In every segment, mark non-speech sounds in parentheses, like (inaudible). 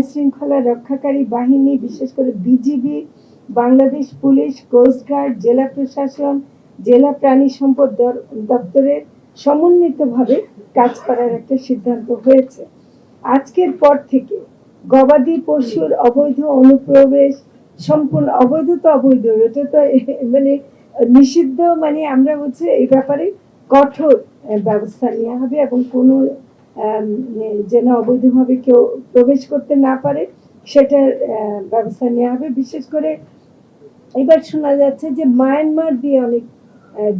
আইন শৃঙ্খলা রক্ষাকারী বাহিনী, বিশেষ করে বিজিবি বাংলাদেশ পুলিশ কোস্টগার্ড জেলা প্রশাসন, জেলা প্রাণী সম্পদ দপ্তরের সমন্বিতভাবে কাজ করার একটা সিদ্ধান্ত হয়েছে। আজকের পর থেকে গবাদি পশুর অবৈধ অনুপ্রবেশ, সম্পূর্ণ অবৈধ তো অবৈধ, এটা তো (laughs) মানে নিষিদ্ধ মানে আমরা হচ্ছে এই ব্যাপারে কঠোর ব্যবস্থা নেওয়া হবে এবং কোনো যেন অবৈধভাবে কেউ প্রবেশ করতে না পারে, সেটার ব্যবস্থা নেওয়া হবে। বিশেষ করে এবার শোনা যাচ্ছে যে মায়ানমার দিয়ে অনেক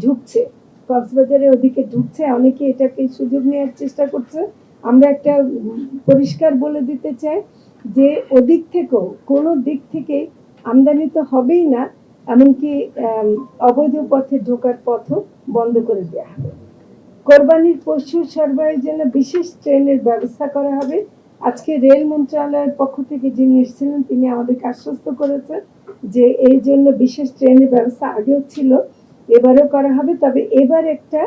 ঢুকছে। কক্সবাজারের ওদিকে ঢুকছে, অনেকে এটাকে সুযোগ নেওয়ার চেষ্টা করছে। আমরা একটা পরিষ্কার বলে দিতে চাই যে ওদিক থেকেও, কোনো দিক থেকে আমদানি তো হবেই না, এমনকি অবৈধ পথে ঢোকার পথও বন্ধ করে দেওয়া হবে। কোরবানির পশু সরবরাহের জন্য বিশেষ ট্রেনের ব্যবস্থা করা হবে। আজকে রেল মন্ত্রণালয়ের পক্ষ থেকে যিনি এসেছিলেন, তিনি আমাদেরকে আশ্বস্ত করেছেন যে এই জন্য বিশেষ ট্রেনের ব্যবস্থা আগেও ছিল, এবারও করা হবে। তবে এবার একটা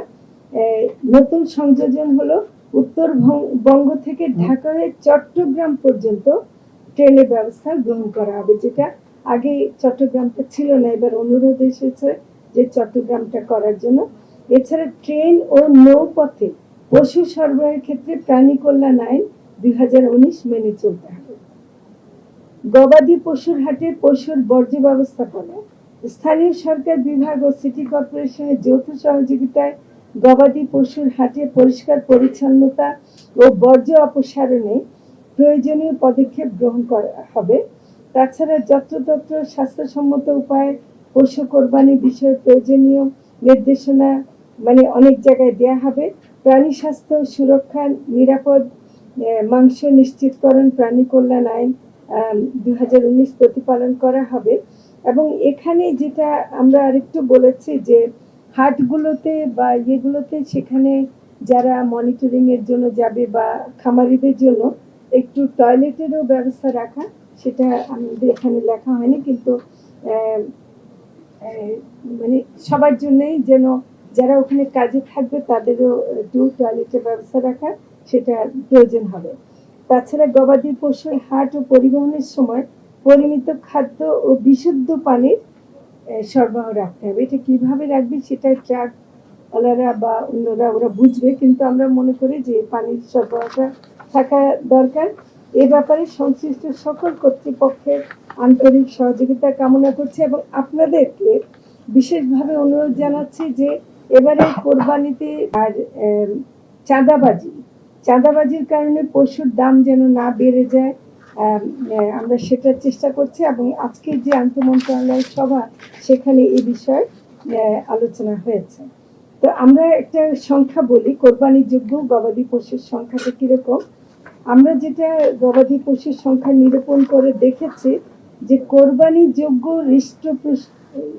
নতুন সংযোজন হলো উত্তরবঙ্গ থেকে ঢাকা হয়ে চট্টগ্রাম পর্যন্ত ট্রেনের ব্যবস্থা গ্রহণ করা হবে, যেটা আগে চট্টগ্রামটা ছিল না। এবার অনুরোধ এসেছে যে চট্টগ্রামটা করার জন্য। এছাড়া ট্রেন ও নৌপথে পশু সরবরাহের ক্ষেত্রে প্রাণী কল্যাণ আইন দুই মেনে চলতে হবে। গবাদি পশুর হাটে পশুর বর্জ্য ব্যবস্থাপনা, স্থানীয় সরকার বিভাগ ও সিটি কর্পোরেশনের যৌথ সহযোগিতায় গবাদি পশুর হাটে পরিষ্কার পরিচ্ছন্নতা ও বর্জ্য অপসারণে প্রয়োজনীয় পদক্ষেপ গ্রহণ করা হবে। তাছাড়া যত্রতত্র স্বাস্থ্যসম্মত উপায়ে পশু কোরবানি বিষয়ে প্রয়োজনীয় নির্দেশনা মানে অনেক জায়গায় দেয়া হবে। প্রাণী স্বাস্থ্য সুরক্ষা, নিরাপদ মাংস নিশ্চিতকরণ, প্রাণী কল্যাণ আইন দু হাজার উনিশ প্রতিপালন করা হবে। এবং এখানে যেটা আমরা আরেকটু বলেছি যে, হাটগুলোতে বা ইয়েগুলোতে সেখানে যারা মনিটরিংয়ের জন্য যাবে বা খামারিদের জন্য একটু টয়লেটেরও ব্যবস্থা রাখা, সেটা আমাদের এখানে লেখা হয়নি। কিন্তু মানে সবার জন্যই যেন যারা ওখানে কাজে থাকবে, তাদেরও একটু টয়লেটের ব্যবস্থা রাখা সেটা প্রয়োজন হবে। তাছাড়া গবাদি পশুর হাট ও পরিবহনের সময় পরিমিত খাদ্য ও বিশুদ্ধ পানির সরবরাহ রাখতে হবে। এটা কীভাবে রাখবে সেটা ট্রাক ওনারা বা অন্যরা ওরা বুঝবে, কিন্তু আমরা মনে করি যে পানির সরবরাহটা থাকা দরকার। এ ব্যাপারে সংশ্লিষ্ট সকল কর্তৃপক্ষের আন্তরিক সহযোগিতা কামনা করছি এবং আপনাদেরকে বিশেষভাবে অনুরোধ জানাচ্ছি যে এবারে কোরবানিতে আর চাঁদাবাজি। চাঁদাবাজির কারণে পশুর দাম যেন না বেড়ে যায় আমরা সেটার চেষ্টা করছি এবং আজকের যে আন্তমন্ত্রণালয় সভা, সেখানে এই বিষয়ে আলোচনা হয়েছে। তো আমরা একটা সংখ্যা বলি, কোরবানির যোগ্য গবাদি পশুর সংখ্যাটা কীরকম? আমরা যেটা গবাদি পশুর সংখ্যা নিরূপণ করে দেখেছি যে কোরবানি যোগ্য হৃষ্টপুষ্ট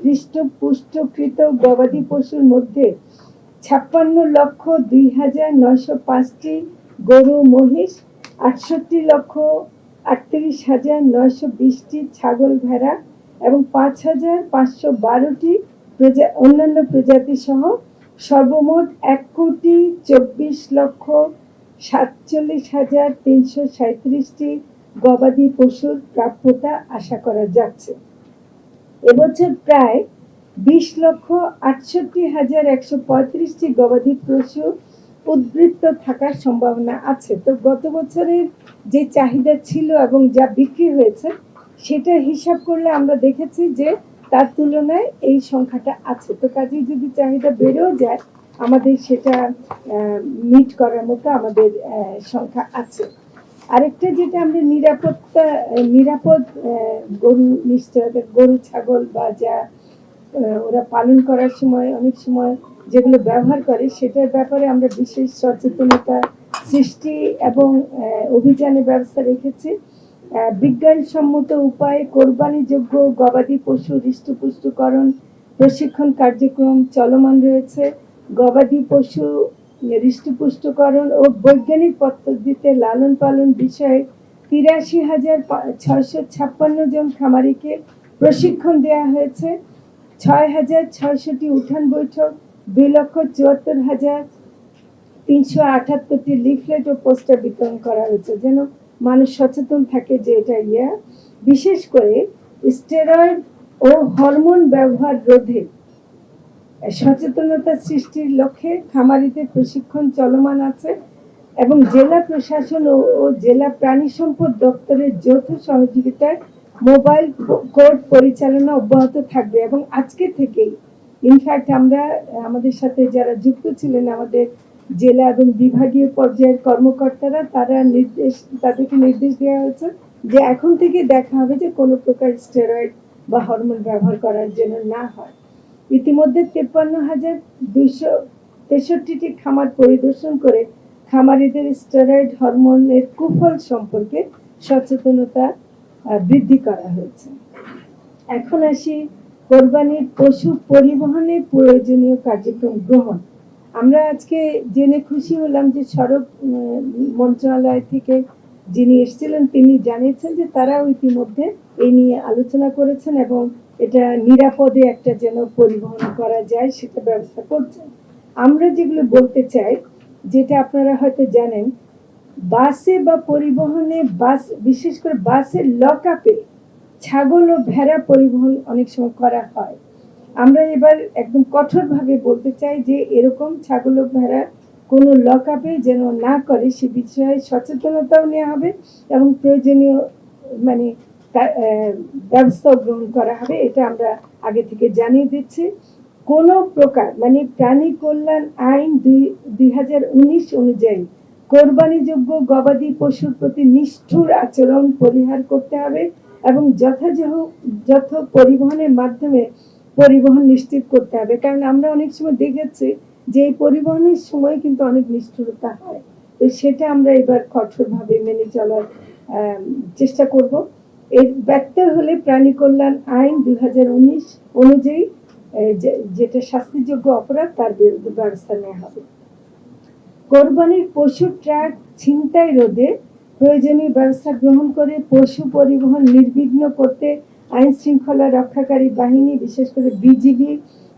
হৃষ্টপুষ্টকৃত গবাদি পশুর মধ্যে ছাপ্পান্ন লক্ষ দুই হাজার নয়শো পাঁচটি গরু, মহিষ, আটষট্টি লক্ষ আটত্রিশ হাজার নয়শো বিশটি ছাগল ভেড়া এবং পাঁচ হাজার পাঁচশো বারোটি প্রজা, অন্যান্য প্রজাতি সহ সর্বমোট এক কোটি চব্বিশ লক্ষ সাতচল্লিশ হাজার তিনশো সাঁত্রিশটি গবাদি পশুর প্রাপ্যতা আশা করা যাচ্ছে। এবছর প্রায় বিশ লক্ষ আটষট্টি হাজার একশো পঁয়ত্রিশটি গবাদি পশু উদ্বৃত্ত থাকার সম্ভাবনা আছে। তো গত বছরের যে চাহিদা ছিল এবং যা বিক্রি হয়েছে, সেটা হিসাব করলে আমরা দেখেছি যে তার তুলনায় এই সংখ্যাটা আছে। তো কাজেই যদি চাহিদা বেড়েও যায়, আমাদের সেটা মিট করার মতো আমাদের সংখ্যা আছে। আরেকটা যেটা আমরা নিরাপত্তা, নিরাপদ গরু, নিশ্চয়তা, গরু, ছাগল বা যা ওরা পালন করার সময়, অনেক সময় যেগুলো ব্যবহার করে, সেটার ব্যাপারে আমরা বিশেষ সচেতনতা সৃষ্টি এবং অভিযানের ব্যবস্থা রেখেছি। বিজ্ঞানসম্মত উপায়ে কোরবানিযোগ্য গবাদি পশু হৃষ্টপুষ্টকরণ প্রশিক্ষণ কার্যক্রম চলমান রয়েছে। গবাদি পশু হৃষ্টপুষ্টকরণ ও বৈজ্ঞানিক পদ্ধতিতে লালন পালন বিষয়ে তিরাশি হাজার ছয়শো ছাপ্পান্ন জন খামারিকে প্রশিক্ষণ দেওয়া হয়েছে। ছয় হাজার ছয়শটি উঠান বৈঠক, দুই লক্ষ চুয়াত্তর হাজার তিনশো আটাত্তরটি লিফলেট ও পোস্টার বিতরণ করা হয়েছে। যেন মানুষ সচেতন থাকে যে এটা ইয়া। বিশেষ করে স্টেরয়েড ও হরমোন ব্যবহার রোধে সচেতনতা সৃষ্টির লক্ষ্যে খামারিদের প্রশিক্ষণ চলমান আছে এবং জেলা প্রশাসন ও জেলা প্রাণী সম্পদ দপ্তরের যৌথ সহযোগিতায় মোবাইল কোর্ট পরিচালনা অব্যাহত থাকবে এবং আজকে থেকেই ইনফ্যাক্ট আমরা, আমাদের সাথে যারা যুক্ত ছিলেন আমাদের জেলা এবং বিভাগীয় পর্যায়ের কর্মকর্তারা, তারা নির্দেশ, তাদেরকে নির্দেশ দেওয়া হয়েছে যে এখন থেকে দেখা হবে যে কোনো প্রকার স্টেরয়েড বা হরমোন ব্যবহার করার জন্য না হয়। ইতিমধ্যে তেপ্পান্ন হাজার দুইশো তেষট্টিটি খামার পরিদর্শন করে খামারিদের স্টেরয়েড হরমোনের কুফল সম্পর্কে সচেতনতা বৃদ্ধি করা হয়েছে। এখন আসি কোরবানির পশু পরিবহনে প্রয়োজনীয় কার্যক্রম গ্রহণ। আমরা আজকে জেনে খুশি হলাম যে সড়ক মন্ত্রণালয় থেকে যিনি এসেছিলেন, তিনি জানিয়েছেন যে তারাও ইতিমধ্যে এই নিয়ে আলোচনা করেছেন এবং এটা নিরাপদে একটা যেন পরিবহন করা যায়, সেটা ব্যবস্থা করছেন। আমরা যেগুলো বলতে চাই, যেটা আপনারা হয়তো জানেন, বাসে বা পরিবহনে বাস, বিশেষ করে বাসের লক আপে ছাগল ও ভেড়া পরিবহন অনেক সময় করা হয়। আমরা এবার একদম কঠোরভাবে বলতে চাই যে এরকম ছাগল ও ভেড়া কোনো লক আপে যেন না করে, সে বিষয়ে সচেতনতাও নেওয়া হবে এবং প্রয়োজনীয় মানে ব্যবস্থাও গ্রহণ করা হবে, এটা আমরা আগে থেকে জানিয়ে দিচ্ছি। কোনো প্রকার মানে প্রাণী কল্যাণ আইন দুই দুই অনুযায়ী কোরবানিযোগ্য গবাদি পশুর প্রতি নিষ্ঠুর আচরণ পরিহার করতে হবে এবং যথাযথ, যথ পরিবহনের মাধ্যমে পরিবহন নিশ্চিত করতে হবে। কারণ আমরা অনেক সময় দেখেছি যে পরিবহনের সময় কিন্তু অনেক নিষ্ঠুরতা হয়। তো সেটা আমরা এবার কঠোরভাবে মেনে চলার চেষ্টা করব। এর ব্যত্যয় হলে প্রাণী কল্যাণ আইন দুই অনুযায়ী যেটা শাস্তিযোগ্য অপরাধ, তার বিরুদ্ধে ব্যবস্থা নেওয়া হবে। কোরবানির পশু ট্রাক ছিনতাই রোধে প্রয়োজনীয় ব্যবস্থা গ্রহণ করে পশু পরিবহন নির্বিঘ্ন করতে আইন শৃঙ্খলা রক্ষাকারী বাহিনী, বিশেষ করে বিজিবি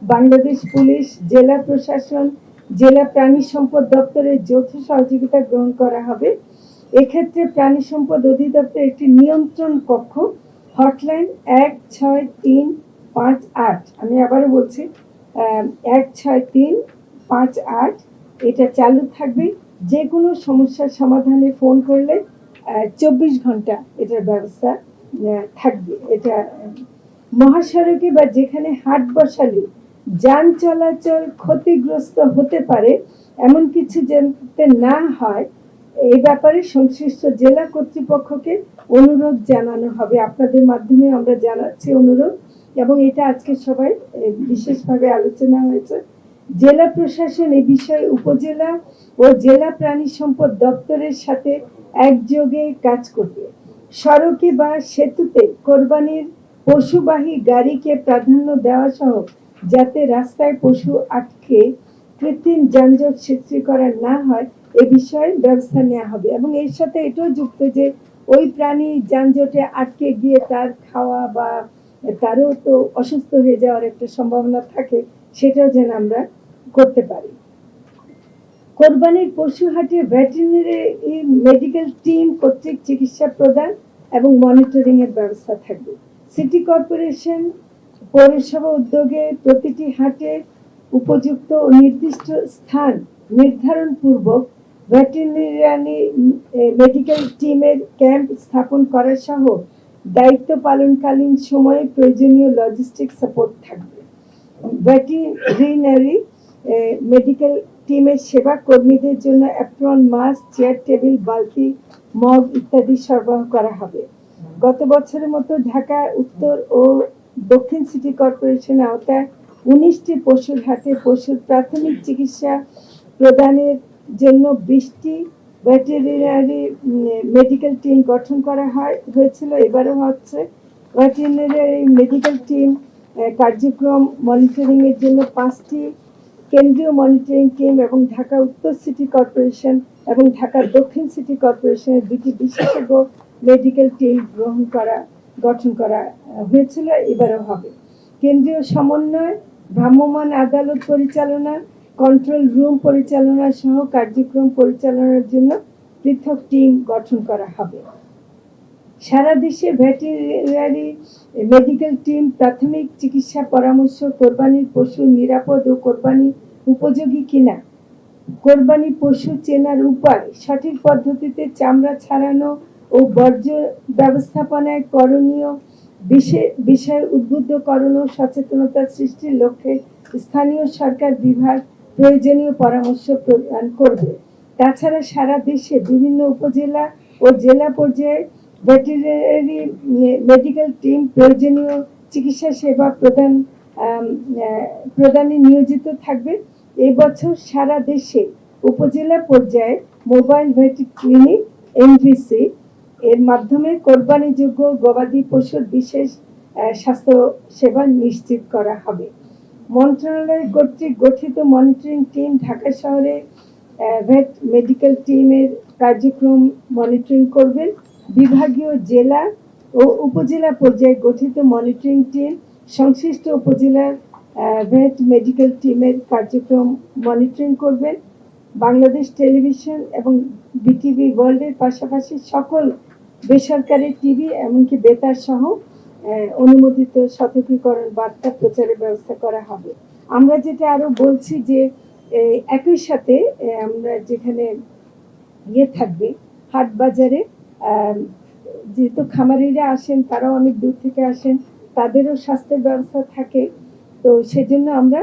বাংলাদেশ পুলিশ, জেলা প্রশাসন, জেলা প্রাণী সম্পদ দপ্তরের যৌথ সহযোগিতা গ্রহণ করা হবে। এক্ষেত্রে প্রাণী সম্পদ অধিদপ্তর একটি নিয়ন্ত্রণ কক্ষ, হটলাইন এক ছয় তিন পাঁচ আট। আমি আবারও বলছি এক ছয় তিন পাঁচ আট, এটা চালু থাকবে। যে কোনো সমস্যার সমাধানে ফোন করলে চব্বিশ ঘণ্টা এটার ব্যবস্থা থাকবে। এটা মহাসড়কে বা যেখানে হাট বসালে যান চলাচল ক্ষতিগ্রস্ত হতে পারে, এমন কিছু যাতে না হয়, এই ব্যাপারে সংশ্লিষ্ট জেলা কর্তৃপক্ষকে অনুরোধ জানানো হবে। আপনাদের মাধ্যমে আমরা জানাচ্ছি অনুরোধ এবং এটা আজকে সবাই বিশেষভাবে আলোচনা হয়েছে। জেলা প্রশাসন এই বিষয়ে উপজেলা ও জেলা প্রাণী সম্পদ দপ্তরের সাথে একযোগে কাজ করবে। সড়কে বা সেতুতে কোরবানির পশুবাহী গাড়িকে প্রাধান্য দেওয়া সহ যাতে রাস্তায় পশু আটকে কৃত্রিম যানজট সৃষ্টি করা না হয়, এ বিষয়ে ব্যবস্থা নেওয়া হবে। এবং এর সাথে এটাও যুক্ত যে, ওই প্রাণী যানজটে আটকে গিয়ে তার খাওয়া বা তারও তো অসুস্থ হয়ে যাওয়ার একটা সম্ভাবনা থাকে, সেটাও যেন আমরা করতে পারি। কোরবানির পশু হাটে ভেটেরিনারি মেডিকেল টিম কর্তৃক চিকিৎসা প্রদান এবং মনিটরিং এর ব্যবস্থা থাকবে। সিটি কর্পোরেশন পৌরসভা উদ্যোগে প্রতিটি হাটে উপযুক্ত ও নির্দিষ্ট স্থান নির্ধারণ পূর্বক ভেটেরিনারি মেডিকেল টিমের ক্যাম্প স্থাপন করা সহ দায়িত্ব পালনকালীন সময়ে প্রয়োজনীয় লজিস্টিক সাপোর্ট থাকবে। ভেটেরিনারি মেডিকেল টিমের সেবা কর্মীদের জন্য অ্যাপ্রন, মাস্ক, চেয়ার টেবিল, বালতি, মগ ইত্যাদি সরবরাহ করা হবে। গত বছরের মতো ঢাকা, উত্তর ও দক্ষিণ সিটি কর্পোরেশনের আওতায় উনিশটি পশুর হাটে পশুর প্রাথমিক চিকিৎসা প্রদানের জন্য বিশটি ভেটেরিনারি মেডিকেল টিম গঠন করা হয়, হয়েছিল। এবারও হচ্ছে ভেটেরিনারি মেডিকেল টিম কার্যক্রম মনিটরিংয়ের জন্য পাঁচটি কেন্দ্রীয় মনিটরিং টিম এবং ঢাকা উত্তর সিটি কর্পোরেশন এবং ঢাকা দক্ষিণ সিটি কর্পোরেশনের দুটি বিশেষজ্ঞ মেডিকেল টিম গ্রহণ করা গঠন করা হয়েছিল, এবারও হবে। কেন্দ্রীয় সমন্বয়, ভ্রাম্যমাণ আদালত পরিচালনা কন্ট্রোল রুম পরিচালনা সহ কার্যক্রম পরিচালনার জন্য পৃথক টিম গঠন করা হবে। সারা দেশে ভেটেরিনারি মেডিকেল টিম প্রাথমিক চিকিৎসা পরামর্শ, কোরবানির পশু নিরাপদ ও কোরবানি উপযোগী কিনা? কোরবানি পশু চেনার উপায়, সঠিক পদ্ধতিতে চামড়া ছাড়ানো ও বর্জ্য ব্যবস্থাপনায় করণীয় বিষয় উদ্বুদ্ধকরণ ও সচেতনতা সৃষ্টির লক্ষ্যে স্থানীয় সরকার বিভাগ প্রয়োজনীয় পরামর্শ প্রদান করবে। তাছাড়া সারা দেশে বিভিন্ন উপজেলা ও জেলা পর্যায়ে ভেটেরিনারি মেডিকেল টিম প্রয়োজনীয় চিকিৎসা সেবা প্রদান প্রদানে নিয়োজিত থাকবে। এবছর সারা দেশে উপজেলা পর্যায়ে মোবাইল ভেটি ক্লিনিক এমভিসি এর মাধ্যমে কোরবানিযোগ্য গবাদি পশুর বিশেষ স্বাস্থ্য সেবা নিশ্চিত করা হবে। মন্ত্রণালয় কর্তৃক গঠিত মনিটরিং টিম ঢাকা শহরে ভেট মেডিকেল টিমের কার্যক্রম মনিটরিং করবেন বিভাগীয় জেলা ও উপজেলা পর্যায়ে গঠিত মনিটরিং টিম, সংশ্লিষ্ট উপজেলার ভেট মেডিকেল টিমের কার্যক্রম মনিটরিং করবেন বাংলাদেশ টেলিভিশন এবং বিটিভি ওয়ার্ল্ডের পাশাপাশি সকল বেসরকারি টিভি এমনকি বেতার সহ অনুমোদিত সতর্কীকরণ বার্তা প্রচারের ব্যবস্থা করা হবে। আমরা যেটা আরও বলছি যে একই সাথে আমরা যেখানে ইয়ে থাকবে, হাট বাজারে যেহেতু খামারিরা আসেন, তারাও অনেক দূর থেকে আসেন, তাদেরও স্বাস্থ্যের ব্যবস্থা থাকে। তো সেজন্য আমরা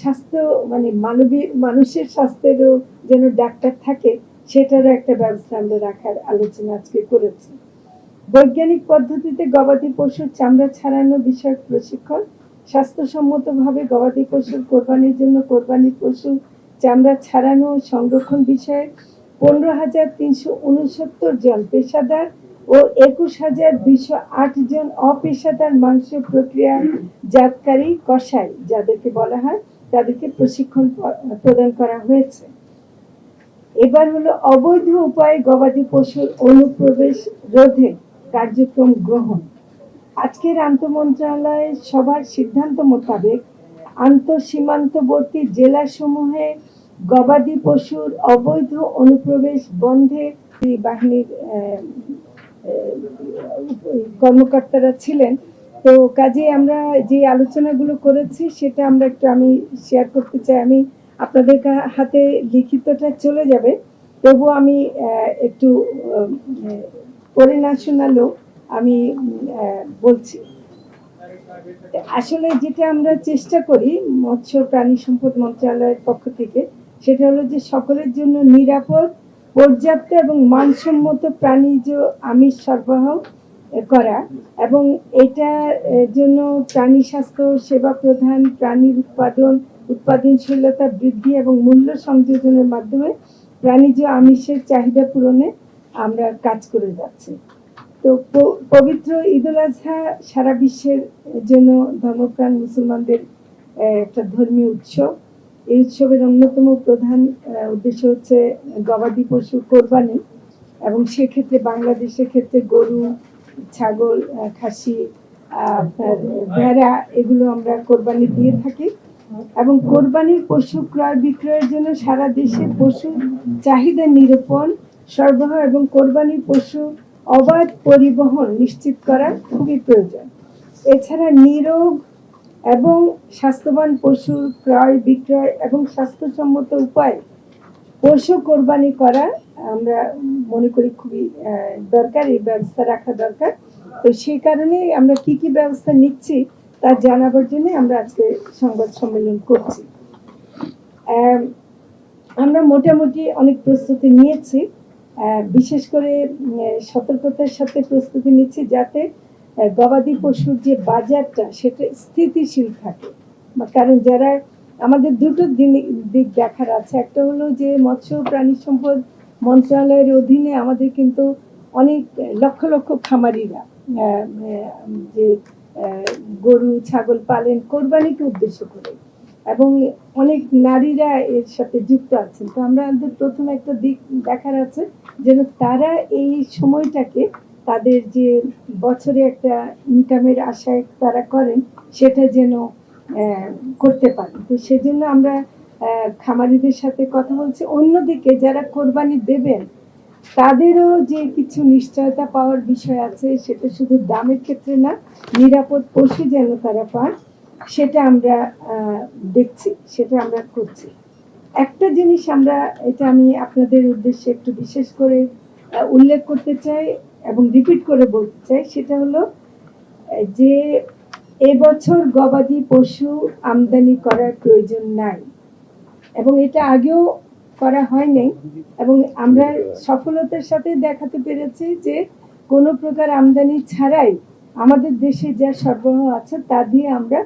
স্বাস্থ্য মানে মানবী, মানুষের স্বাস্থ্যেরও যেন ডাক্তার থাকে সেটারও একটা ব্যবস্থা আমরা রাখার আলোচনা আজকে করেছি। বৈজ্ঞানিক পদ্ধতিতে গবাদি পশুর চামড়া ছাড়ানো বিষয়ক প্রশিক্ষণ, স্বাস্থ্যসম্মতভাবে গবাদি পশুর কোরবানির জন্য কোরবানি পশু চামড়া ছাড়ানো ও সংরক্ষণ বিষয়ে পনেরো হাজার তিনশো উনসত্তর জন পেশাদার ও একুশ হাজার দুইশো আট জন অপেশাদার মাংস প্রক্রিয়া জাতকারী কষাই যাদেরকে বলা হয়, তাদেরকে প্রশিক্ষণ প্রদান করা হয়েছে। এবার হলো অবৈধ উপায়ে গবাদি পশুর অনুপ্রবেশ রোধে কার্যক্রম গ্রহণ। আজকের আন্তঃমন্ত্রণালয় সভার সিদ্ধান্ত মোতাবেক আন্তঃসীমান্তবর্তী জেলাসমূহে গবাদি পশুর অবৈধ অনুপ্রবেশ বন্ধে বাহিনীর কর্মকর্তারা ছিলেন। তো কাজে আমরা যে আলোচনাগুলো করেছি, সেটা আমরা একটু আমি শেয়ার করতে চাই। আমি আপনাদের হাতে লিখিতটা চলে যাবে। তবু আমি একটু পড়ে না শোনালেও আমি বলছি। আসলে যেটা আমরা চেষ্টা করি মৎস্য প্রাণী সম্পদ মন্ত্রণালয়ের পক্ষ থেকে সেটা হলো যে সকলের জন্য নিরাপদ পর্যাপ্ত এবং মানসম্মত প্রাণীজ আমিষ সরবরাহ করা এবং আহ, জন্য প্রাণী স্বাস্থ্য সেবা প্রদান প্রাণীর উৎপাদন উৎপাদনশীলতা বৃদ্ধি এবং মূল্য সংযোজনের মাধ্যমে প্রাণীজ আমিষের চাহিদা পূরণে আমরা কাজ করে যাচ্ছি। তো পবিত্র ঈদ উল আজহা সারা বিশ্বের জন্য ধর্মপ্রাণ মুসলমানদের একটা ধর্মীয় উৎসব। এই উৎসবের অন্যতম প্রধান উদ্দেশ্য হচ্ছে গবাদি পশু কোরবানি এবং সেক্ষেত্রে বাংলাদেশের ক্ষেত্রে গরু, ছাগল খাসি ভেড়া এগুলো আমরা কোরবানি দিয়ে থাকি। এবং কোরবানির পশু ক্রয় বিক্রয়ের জন্য সারা দেশে পশু চাহিদা নিরূপণ, সরবরাহ এবং কোরবানির পশু অবাধ পরিবহন নিশ্চিত করা খুবই প্রয়োজন। এছাড়া নিরোগ এবং স্বাস্থ্যবান পশু ক্রয় বিক্রয় এবং স্বাস্থ্যসম্মত উপায় পশু কোরবানি করা আমরা মনে করি খুবই দরকার, এই ব্যবস্থা রাখা দরকার। তো সেই কারণে আমরা কি কি ব্যবস্থা নিচ্ছি তা জানাবার জন্য আমরা আজকে সংবাদ সম্মেলন করছি। আমরা মোটামুটি অনেক প্রস্তুতি নিয়েছি। বিশেষ করে সতর্কতার সাথে প্রস্তুতি নিচ্ছি যাতে গবাদি পশুর যে বাজারটা সেটা স্থিতিশীল থাকে। কারণ যারা, আমাদের দুটো দিক দেখার আছে। একটা হলো যে মৎস্য প্রাণী সম্পদ মন্ত্রণালয়ের অধীনে আমাদের কিন্তু অনেক, লক্ষ লক্ষ খামারিরা যে গরু, ছাগল পালেন কোরবানিকে উদ্দেশ্য করে। এবং অনেক নারীরা এর সাথে যুক্ত আছেন। তো আমরা আমাদের প্রথম একটা দিক দেখার আছে যেন তারা এই সময়টাকে তাদের যে বছরে একটা ইনকামের আশায় তারা করেন, সেটা যেন করতে পারে তো সেজন্য আমরা খামারিদের সাথে কথা বলছি। অন্যদিকে যারা কোরবানি দেবেন তাদেরও যে কিছু নিশ্চয়তা পাওয়ার বিষয় আছে, সেটা শুধু দামের ক্ষেত্রে না, নিরাপদ পশু যেন তারা পান, সেটা আমরা দেখছি, সেটা আমরা করছি। একটা জিনিস আমরা, এটা আমি আপনাদের উদ্দেশ্যে একটু বিশেষ করে উল্লেখ করতে চাই এবং রিপিট করে বলতে চাই, সেটা হলো, যে এবছর গবাদি পশু আমদানি করার প্রয়োজন নাই। এবং এটা আগেও করা হয়নি এবং আমরা সফলতার সাথে দেখাতে পেরেছি যে কোনো প্রকার আমদানি ছাড়াই আমাদের দেশে যা সরবরাহ আছে তা দিয়ে আমরা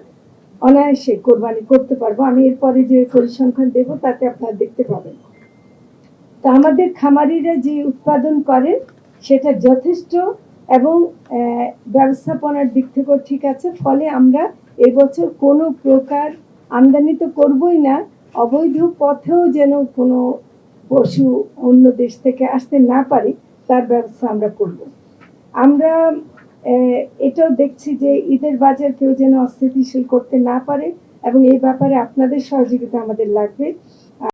অনায়াসে কোরবানি করতে পারব। আমি এরপরে যে পরিসংখ্যান দেব, তাতে আপনারা দেখতে পাবেন। তা আমাদের খামারিরা যে উৎপাদন করেন সেটা যথেষ্ট এবং ব্যবস্থাপনার দিক থেকেও ঠিক আছে। ফলে আমরা এবছর কোনো প্রকার আমদানি তো করবই না অবৈধ পথেও যেন কোনো পশু অন্য দেশ থেকে আসতে না পারে, তার ব্যবস্থা আমরা করব। আমরা এটাও দেখছি যে ঈদের বাজার কেউ যেন অস্থিতিশীল করতে না পারে এবং এই ব্যাপারে আপনাদের সহযোগিতা আমাদের লাগবে।